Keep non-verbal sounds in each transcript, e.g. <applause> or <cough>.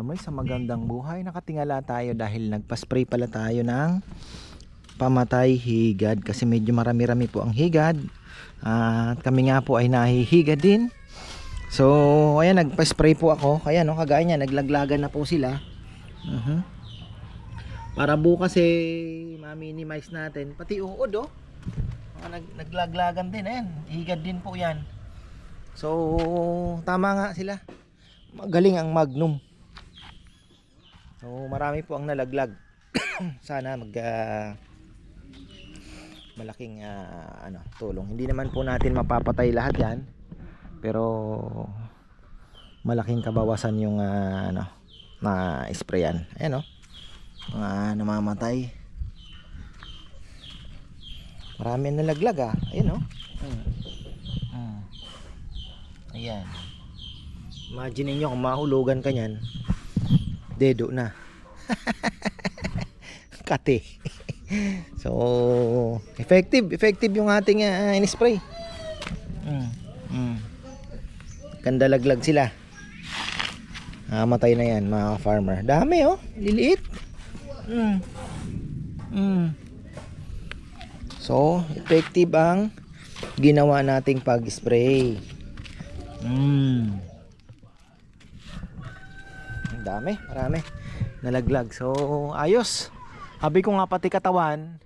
Farmers, sa magandang buhay, nakatingala tayo dahil nagpa-spray pala tayo ng pamatay higad kasi medyo marami-rami po ang higad. At kami nga po ay nahihigad din. So, ayan, nagpa-spray po ako. Kaya no, kagaya niya, naglaglagan na po sila. Mhm. Para bukas eh, ma-minimize natin. Pati uod oh. Nag naglaglagan din, ayan. Higad din po yan. So, tama nga sila. Magaling ang Magnum. So, marami po ang nalaglag. <coughs> Sana mag ah, malaking ah, ano, tulong. Hindi naman po natin mapapatay lahat 'yan. Pero malaking kabawasan yung ah, ano na sprayan. Ayan oh. Mga namamatay. Marami ang nalaglag ah. Ayan oh. Hmm. Hmm. Ayan. Imagine niyo kung mahulugan ka niyan. Dedo na. <laughs> Kate. so, effective. Effective yung ating uh, in-spray. Mm. Mm. Ganda laglag sila. Ah, matay na yan mga farmer. Dami oh. Liliit. Mm. Mm. So, effective ang ginawa nating pag-spray. Mm. Dami, marami. Nalaglag. So, ayos. Sabi ko nga pati katawan,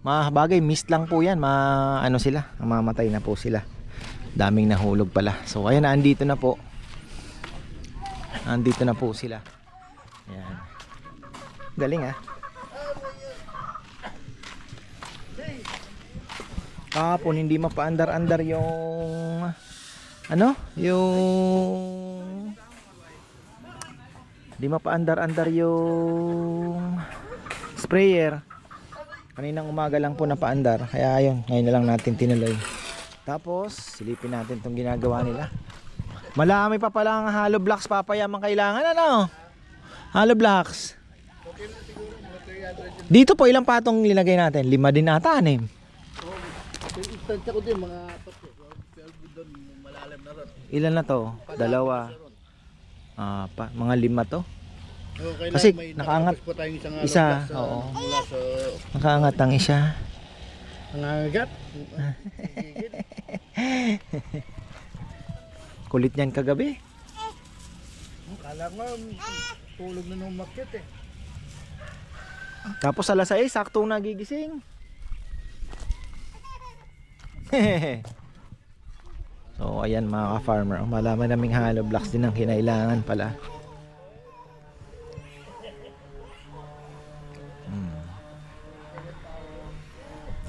mga mist lang po yan. Ma, ano sila, mamatay na po sila. Daming nahulog pala. So, ayan, andito na po. Andito na po sila. Ayan. Galing ah. Kahapon hindi mapaandar-andar yung ano? Yung hindi mapaandar-andar yung sprayer. Kaninang umaga lang po napaandar. Kaya ayun, ngayon na lang natin tinuloy. Tapos, silipin natin itong ginagawa nila. Malami pa pala ang hollow blocks papayamang kailangan ano? Hollow blocks. Dito po ilang patong linagay natin? Lima din ata, anim. Eh. Rin. Ilan na to? Dalawa. Ah, pa, mga lima to. Kailangan Kasi may nakaangat pa tayong isang isa, araw sa, oo. mula sa Nakaangat ang isa. nangangagat. <laughs> Kulit niyan kagabi. Kala ko tulog na nung market eh. Tapos alas 6, saktong nagigising. <laughs> so, ayan mga ka-farmer. Malaman naming hollow blocks din ang kinailangan pala. Hmm.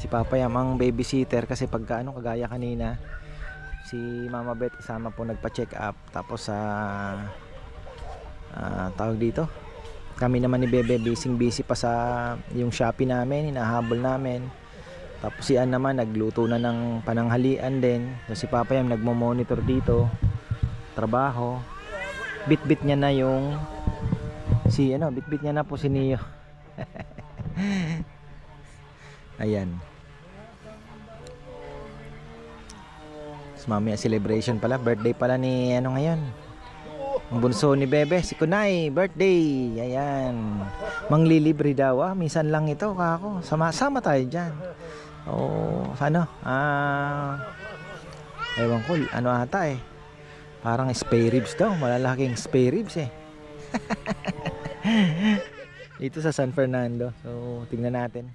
Si Papa Yam ang babysitter kasi pagka ano kagaya kanina si Mama Beth kasama po nagpa-check up tapos sa ah, tawag dito kami naman ni Bebe busy busy pa sa yung Shopee namin, hinahabol namin. Tapos si Ann naman nagluto na ng pananghalian din. So si Papa Yam nagmo-monitor dito. Trabaho. Bit-bit niya na yung si ano, bit-bit niya na po si Neo. <laughs> Ayan. Tapos mamaya celebration pala, birthday pala ni ano ngayon. Ang bunso ni Bebe, si Kunay, birthday. Ayan. Manglilibre daw. Ah, minsan lang ito, kako. Sama-sama tayo dyan. Oo, ano? Ah, ewan ko, ano ata eh. Parang spare ribs daw. Malalaking spare ribs eh. <laughs> Dito sa San Fernando. So, tingnan natin.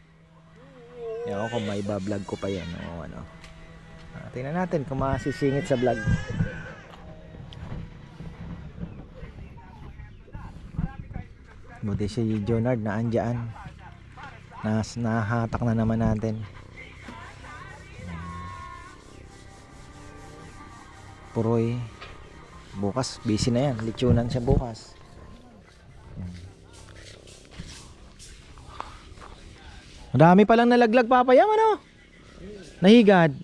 Ewan ko may vlog ko pa yan. O ano. Ah, tingnan natin kung masisingit sa vlog. Buti si Jonard na andyan. Nas, nahatak na naman natin. Puroy. Bukas, busy na yan. Lechonan siya bukas. Madami palang nalaglag papayam ano? Nahigad.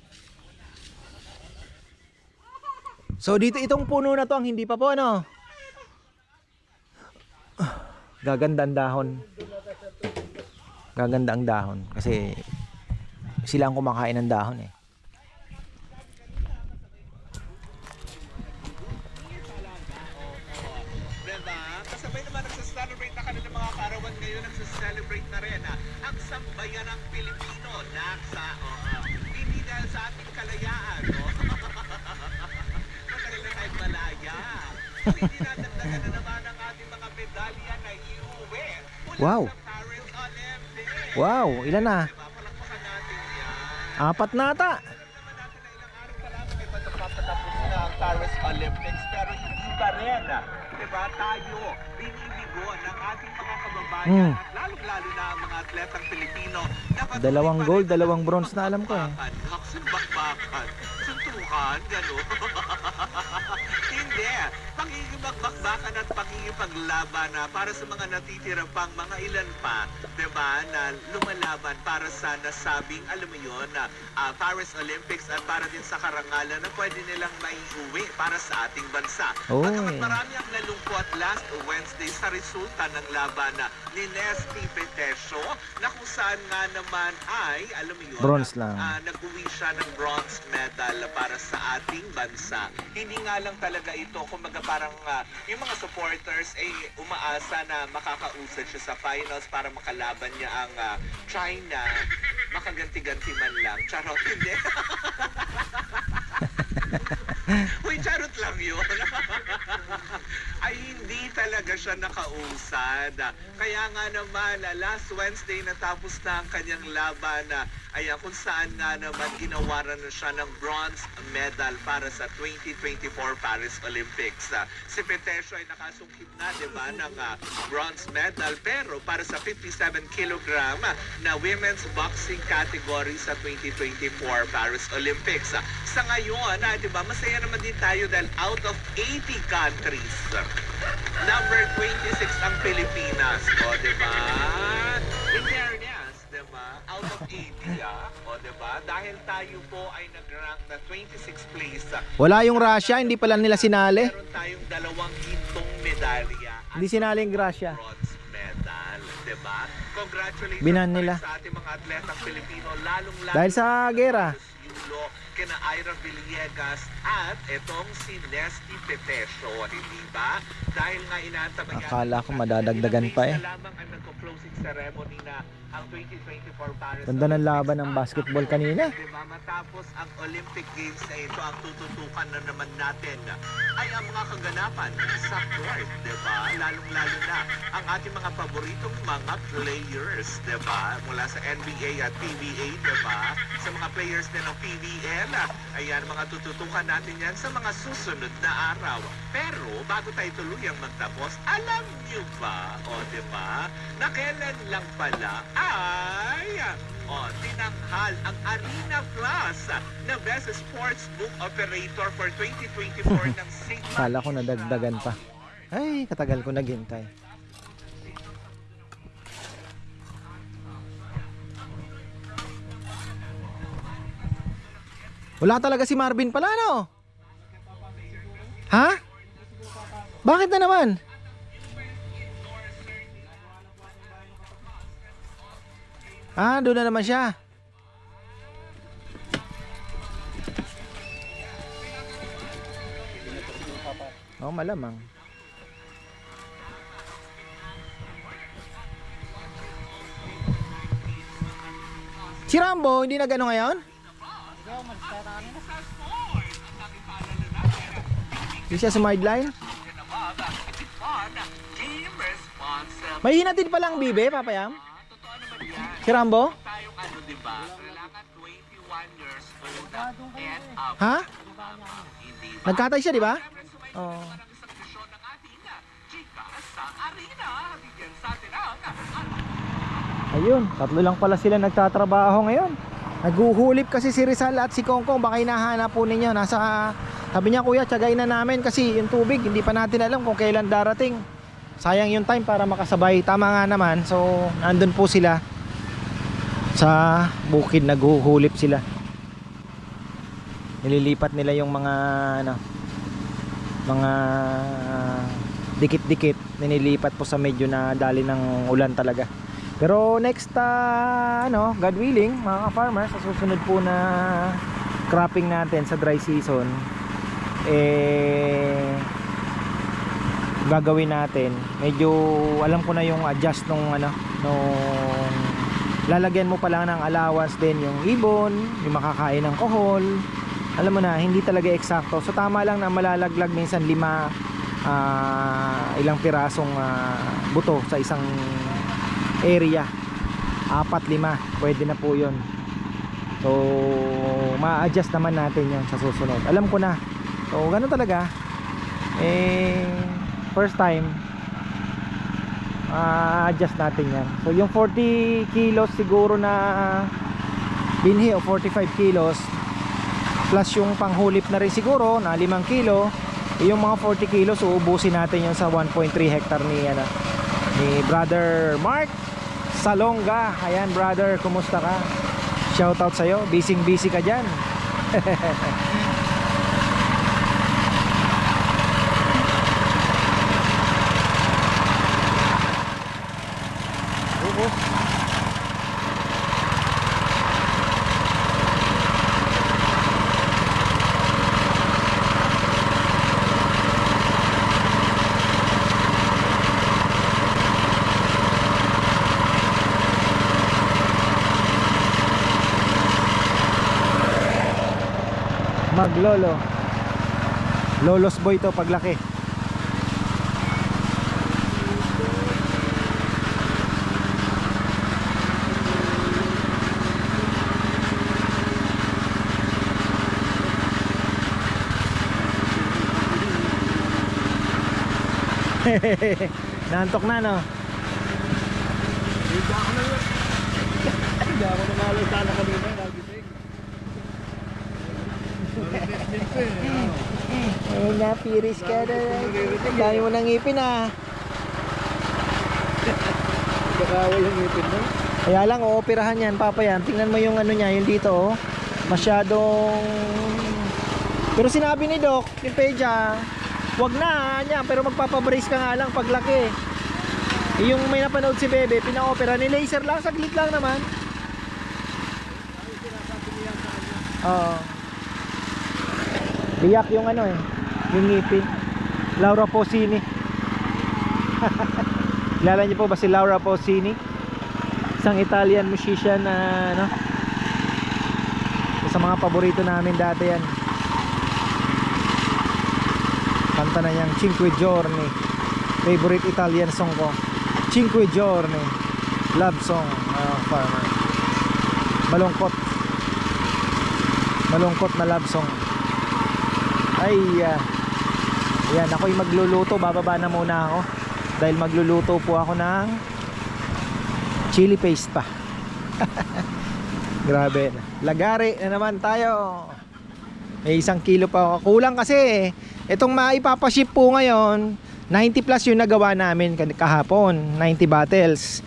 So dito itong puno na to ang hindi pa po ano? Gaganda ang dahon. Gaganda ang dahon kasi sila ang kumakain ng dahon eh. Sambayan ng Pilipino na sa, oo, hindi dahil sa ating kalayaan, no? <laughs> Matagal na tayong malaya. Hindi nadagdagan na naman ang ating mga medalya na iuwi Wow. Wow, ilan na? Diba? Apat na ata. Alam naman natin na ilang araw pa lamang ay patapos na ang Paris Olympics pero pa rin, diba, tayo binibigo ng ating mga kababayan Hmm. at lalong-lalo na ang mga atletang Pilipino Dalawang gold, dalawang bronze na alam ko eh. bakbakan. Bakbakan, suntukan, gano'n. <laughs> Pangingibakbakbakan at pangingipaglaban na para sa mga natitira pang mga ilan pa, 'di ba, na lumalaban para sa nasabing, alam mo 'yon, na ah, Paris Olympics at para din sa karangalan na pwede nilang maiuwi para sa ating bansa. Oy. Bagamat marami ang nalungkot last Wednesday sa resulta ng laban na ni Nesty Petesio na kung saan nga naman ay, alam mo yun, Bronze lang. ah, nag-uwi siya ng bronze medal para sa ating bansa. Hindi nga lang talaga ito, kumbaga parang ah, yung mga supporters ay umaasa na makakausad siya sa finals para makalaban niya ang ah, China. Makaganti-ganti man lang. Charot, hindi. <laughs> Uy, charot lang yun. <laughs> ay hindi talaga siya nakausad. Kaya nga naman, ah, last Wednesday natapos na ang kanyang laban. ah, Ayan, kung saan nga naman ginawaran na siya ng bronze medal para sa 2024 Paris Olympics. Ah, Si Petesio ay nakasungkit na, di ba, ng ah, bronze medal. Pero para sa 57 kilogram ah, na women's boxing category sa 2024 Paris Olympics. Ah, Sa ngayon, ah, di ba, masaya naman din tayo dahil out of 80 countries, number 26 ang Pilipinas. O, di ba? In fairness, di ba? Out of 80, ah. O, di ba? Dahil tayo po ay nag-rank na 26th place. Wala yung Russia, hindi pala nila sinali. Meron tayong dalawang gintong medalya. at Hindi sinali yung Russia. bronze medal, 'di ba? Congratulations Binan nila. sa ating mga atletang Pilipino lalong lalo Dahil sa gera. Yulo, kina Ira Villegas at etong si Nesty Petesio, hindi ba? Dahil nga inaantabayan Akala ko madadagdagan pa eh. Na lamang ang nagko-closing ceremony na ang 2024 Paris Ganda ng laban ng basketball kanina. Diba, matapos ang Olympic Games na ito, ang tututukan na naman natin ay ang mga kaganapan sa court, diba? Lalong-lalo na ang ating mga paboritong mga players, diba? Mula sa NBA at PBA, diba? Sa mga players din ng PBL, ayan, mga tututukan natin yan sa mga susunod na araw. Pero, bago tayo tuluyang magtapos, alam niyo ba, o diba, na kailan lang pala ay o, tinanghal ang Arena Plus na Best Sportsbook Operator for 2024 ng <laughs> Sigma. Kala ko nadagdagan pa. Ay, katagal ko naghintay. Wala talaga si Marvin pala, no? Ha? Bakit na naman? Ah, doon na naman siya. Oh, malamang. Si Rambo, hindi na gano'n ngayon? Hindi siya sa responsive. May hinatid palang bibe, papayam? Si Rambo? Ano, di ba? Kailangan 21 years old and up. Ha? Nagkatay siya, di ba? Oo. ang Ayun, tatlo lang pala sila nagtatrabaho ngayon. Naguhulip kasi si Rizal at si Kongkong, baka hinahanap po ninyo. Nasa, sabi niya kuya, tiyagay na namin kasi yung tubig, hindi pa natin alam kung kailan darating. Sayang yung time para makasabay. Tama nga naman, so nandun po sila sa bukid, naguhulip sila. Nililipat nila yung mga, ano, mga dikit-dikit ninilipat po sa medyo na dali ng ulan talaga. Pero next ah, ano, God willing, mga farmers sa susunod po na cropping natin sa dry season eh gagawin natin medyo alam ko na yung adjust nung ano nung lalagyan mo pa lang ng allowance din yung ibon yung makakain ng kohol. Alam mo na hindi talaga eksakto. So tama lang na malalaglag minsan lima ah, ilang pirasong ah, buto sa isang area. Apat lima. Pwede na po yun. So ma-adjust naman natin yun sa susunod. Alam ko na. So ganun talaga. Eh first time a-adjust natin yan. So yung 40 kilos siguro na binhi o 45 kilos plus yung panghulip na rin siguro na 5 kilo eh, yung mga 40 kilos uubusin natin yun sa 1.3 hectare ni, ano, ni brother Mark Salonga. Ayan brother kumusta ka? Shoutout sa'yo. Busy busy ka dyan <laughs> Maglolo. Lolos boy to paglaki. <laughs> Nantok na no. Hindi ako na. <laughs> Hindi ako nanalo sana kanina. Ano. Eh, napiris ka na. Dami mo ng ngipin ah. Nakawal yung ngipin mo. Kaya lang, ooperahan yan, papa yan. Tingnan mo yung ano niya, yung dito, oh. Masyadong... Pero sinabi ni Doc, ni Peja, wag na, niya, pero magpapabrace ka nga lang paglaki. Eh, Yung may napanood si Bebe, pina-opera ni laser lang, saglit lang naman. Oo. Biyak yung ano eh, yung ngipin. Laura Posini. <laughs> Kilala niyo po ba si Laura Posini? Isang Italian musician na ano? Sa mga paborito namin dati yan. Kanta na niyang Cinque Giorni. Favorite Italian song ko. Cinque Giorni. Love song. ah, farmer. Malungkot. Malungkot na love song. Ay, ah. Ayan, ako'y magluluto. Bababa na muna ako. Dahil magluluto po ako ng chili paste pa. <laughs> Grabe. Lagari na naman tayo. May isang kilo pa ako. Kulang kasi itong maipapaship po ngayon, 90 plus yung nagawa namin kahapon. 90 bottles.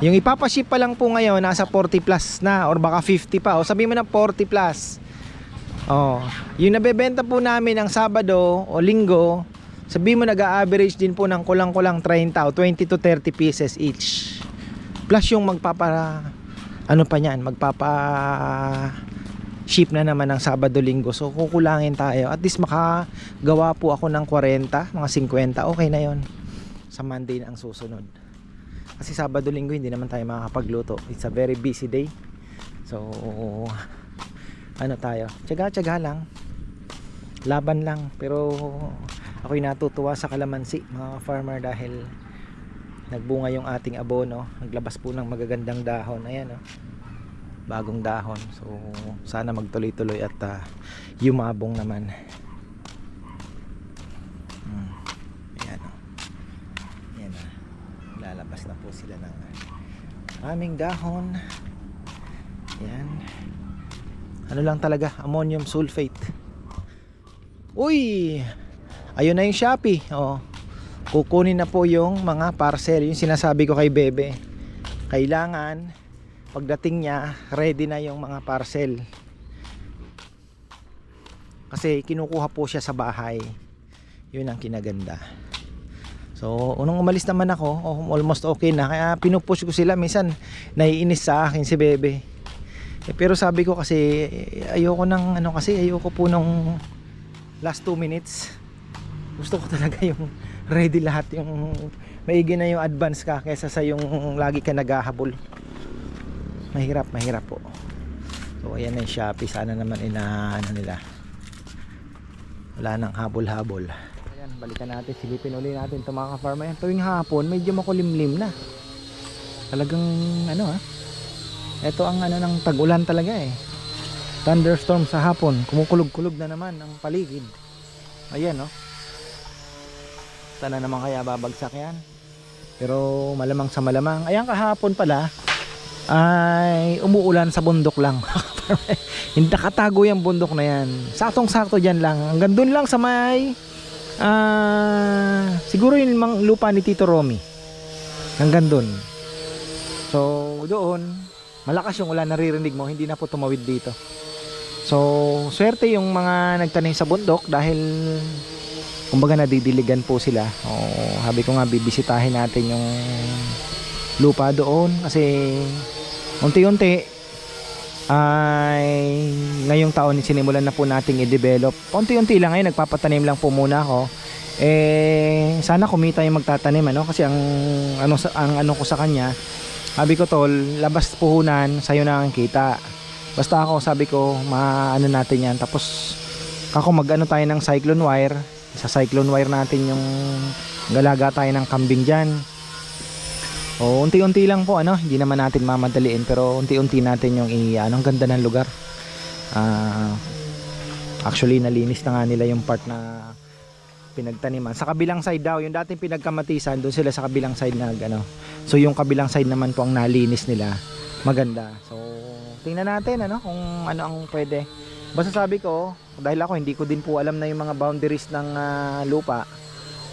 Yung ipapaship pa lang po ngayon, nasa 40 plus na or baka 50 pa. O sabi mo na 40 plus. Oh, yung nabebenta po namin ng Sabado o Linggo, sabi mo nag-average din po ng kulang-kulang 30 o 20 to 30 pieces each. Plus yung magpapa ano pa niyan, magpapa ship na naman ng Sabado Linggo. So kukulangin tayo. At least makagawa po ako ng 40, mga 50. Okay na 'yon. Sa Monday na ang susunod. Kasi Sabado Linggo hindi naman tayo makakapagluto. It's a very busy day. So ano tayo? Tiyaga-tiyaga lang. Laban lang. Pero ako'y natutuwa sa kalamansi mga farmer dahil nagbunga yung ating abono naglabas po ng magagandang dahon ayan oh. bagong dahon so sana magtuloy-tuloy at ah, yumabong naman hmm. ayan oh. ayan oh. lalabas na po sila ng ah, aming dahon ayan ano lang talaga ammonium sulfate. Uy! Ayun na yung Shopee. Oh kukunin na po yung mga parcel. Yung sinasabi ko kay Bebe. Kailangan pagdating niya ready na yung mga parcel. Kasi kinukuha po siya sa bahay. Yun ang kinaganda. So unang umalis naman ako oh, almost okay na. Kaya pinupush ko sila. Minsan naiinis sa akin si Bebe eh, pero sabi ko kasi ayoko ng ano kasi ayoko po nung last 2 minutes. Gusto ko talaga yung <laughs> ready lahat yung maigi na yung advance ka kaysa sa yung lagi ka naghahabol. Mahirap mahirap po. So ayan na yung Shopee. Sana naman ina ano nila. Wala nang habol-habol. Ayan balikan natin. Silipin uli natin ito mga ayan tuwing hapon medyo makulimlim na. Talagang ano ha ito ang ano ng tag-ulan talaga eh. Thunderstorm sa hapon. Kumukulog-kulog na naman ang paligid. Ayan no sana naman kaya babagsak yan. Pero malamang sa malamang. Ayan kahapon pala ay umuulan sa bundok lang. <laughs> Hindi nakatago yung bundok na yan. Saktong sakto dyan lang. Hanggang dun lang sa may ah, siguro yung lupa ni Tito Romy. Hanggang dun. So doon malakas yung ulan naririnig mo hindi na po tumawid dito. So swerte yung mga nagtanim sa bundok dahil kumbaga nadidiligan po sila. O sabi ko nga bibisitahin natin yung lupa doon kasi unti-unti ay ngayong taon sinimulan na po nating i-develop. Unti-unti lang ngayon nagpapatanim lang po muna ako. Eh sana kumita yung magtatanim ano? Kasi ang ano ang ano ko sa kanya sabi ko tol labas puhunan sa'yo na ang kita. Basta ako sabi ko maano natin yan. Tapos ako mag ano tayo ng cyclone wire. Sa cyclone wire natin yung galaga tayo ng kambing dyan. O unti-unti lang po ano? Hindi naman natin mamadaliin pero unti-unti natin yung i ano ang ganda ng lugar. Ah, actually nalinis na nga nila yung part na pinagtaniman. Sa kabilang side daw yung dating pinagkamatisan doon sila sa kabilang side na ano. So yung kabilang side naman po ang nalinis nila. Maganda. So tingnan natin ano kung ano ang pwede. Basta sabi ko dahil ako hindi ko din po alam na yung mga boundaries ng ah, lupa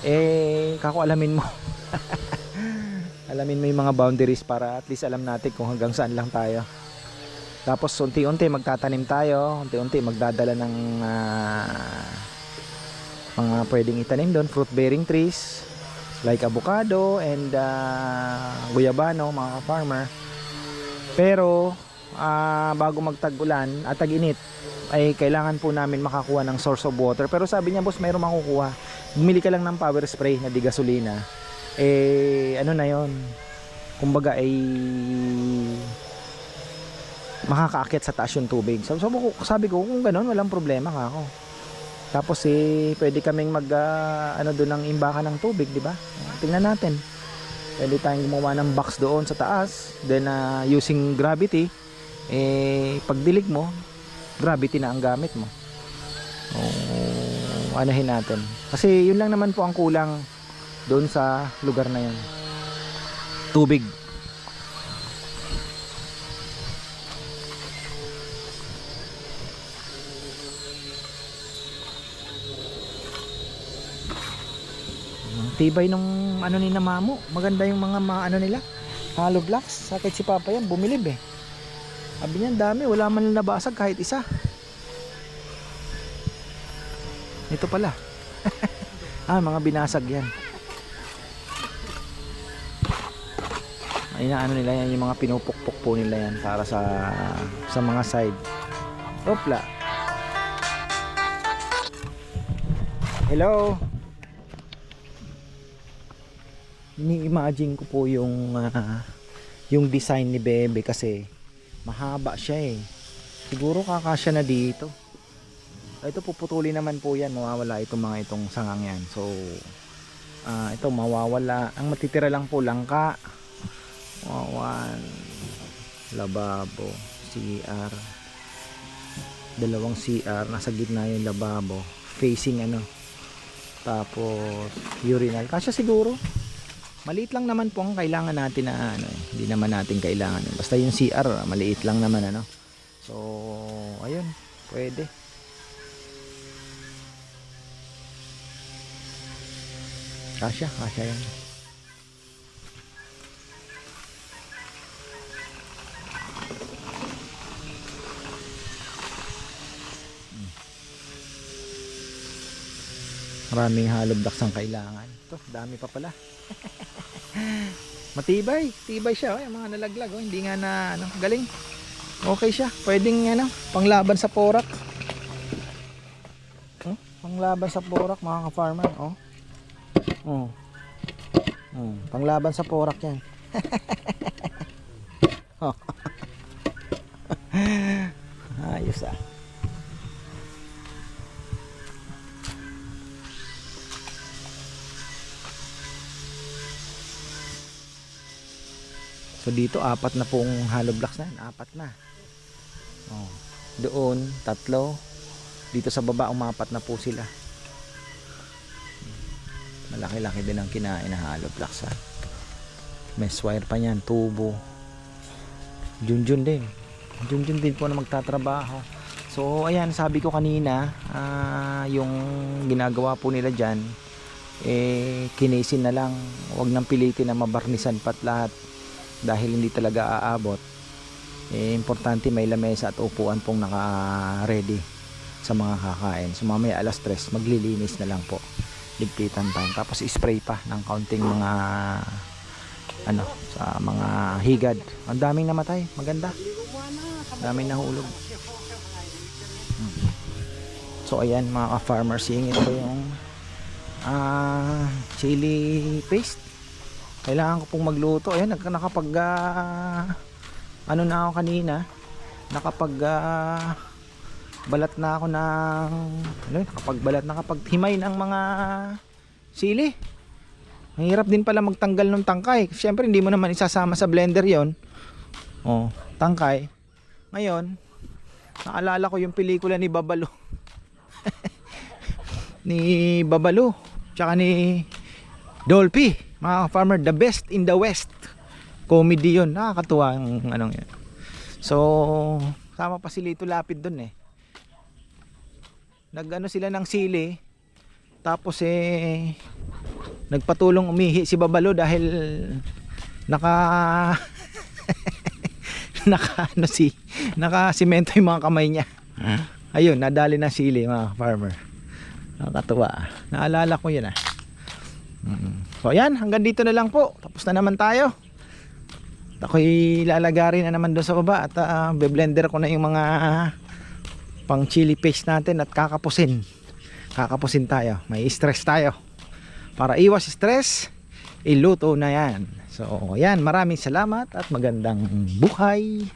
eh kako alamin mo. <laughs> Alamin mo yung mga boundaries para at least alam natin kung hanggang saan lang tayo. Tapos unti-unti magtatanim tayo. Unti-unti magdadala ng ah, mga pwedeng itanim doon fruit bearing trees like avocado and ah, guyabano mga farmer pero ah, bago magtag-ulan at tag-init ay kailangan po namin makakuha ng source of water. Pero sabi niya boss mayroong makukuha. Bumili ka lang ng power spray na di gasolina eh ano na yon kumbaga ay makakaakit sa taas yung tubig. So, sabi, ko, sabi ko kung ganun walang problema ka ako tapos eh pwede kaming mag ah, ano doon ng imbakan ng tubig di ba? Tingnan natin. Pwede tayong gumawa ng box doon sa taas. Then ah, using gravity eh pagdilig mo gravity na ang gamit mo. O anahin natin. Kasi yun lang naman po ang kulang doon sa lugar na yun. Tubig tibay nung ano ni na mamo. Maganda yung mga ma, ano nila. Hollow blocks. Sakit si papa yan bumilib eh. Sabi niya dami. Wala man nabasag kahit isa. Ito pala. <laughs> Ah mga binasag yan. Ay na ano nila yan yung mga pinupukpok po nila yan para sa sa mga side. Opla. Hello ini-imagine ko po yung ah, yung design ni Bebe kasi mahaba siya eh. Siguro kakasya na dito. Ito puputuli naman po yan. Mawawala itong mga itong sangang yan. So ah, ito mawawala. Ang matitira lang po langka. One. Lababo. CR dalawang CR nasa gitna yung lababo. Facing ano. Tapos urinal. Kasya siguro maliit lang naman po ang kailangan natin na ano, eh. hindi naman natin kailangan. Basta yung CR maliit lang naman ano. So ayun. Pwede. Kasya kasya yan maraming hollow blocks ang kailangan. Ito dami pa pala <laughs> matibay tibay siya oh, yung mga nalaglag oh. hindi nga na ano galing okay siya pwedeng ano panglaban sa porak oh, panglaban sa porak mga ka-farmer oh Oh. Oh, panglaban sa porak yan. <laughs> oh. Dito apat na pong hollow blocks na yan. Apat na. Oh. Doon, tatlo. Dito sa baba, umapat na po sila. Malaki-laki din ang kinain na hollow blocks ha. Mesh wire pa niyan, tubo. Junjun din. Junjun din po na magtatrabaho. So ayan, sabi ko kanina, ah, yung ginagawa po nila dyan, eh, kinesin na lang. Huwag nang pilitin na mabarnisan pat lahat dahil hindi talaga aabot. Eh, importante may lamesa at upuan pong naka-ready sa mga kakain. So mamaya alas 3, maglilinis na lang po. Ligpitan time. Tapos spray pa ng kaunting mga ano sa mga higad. Ang daming namatay. Maganda. Daming nahulog. Mm. So ayan mga ka-farmers, singit yung ah chili paste. Kailangan ko pong magluto. Ayan, nakapag ah, ano na ako kanina. Nakapag ah, balat na ako ng ano nakapagbalat nakapaghimay ng mga sili. Ang hirap din pala magtanggal ng tangkay. Siyempre hindi mo naman isasama sa blender 'yon. Oh, tangkay. Ngayon, naalala ko yung pelikula ni Babalo. <laughs> ni Babalo, tsaka ni Dolphy, mga farmer, the best in the west. Comedy 'yon. Nakakatuwa ang anong 'yan. So, sama pa si Lito Lapid doon eh. Nagano sila ng sili. Tapos eh nagpatulong umihi si Babalo dahil naka <laughs> naka ano si naka simento yung mga kamay niya. Ayun, nadali na sili mga farmer. Nakakatuwa. Naalala ko 'yun ah. Mm. So ayan, hanggang dito na lang po. Tapos na naman tayo. Ako'y lalagarin na naman doon sa baba at uh, be-blender ko na yung mga pang chili paste natin at kakapusin. Kakapusin tayo. May stress tayo. Para iwas stress, iluto na yan. So, yan. Maraming salamat at magandang buhay.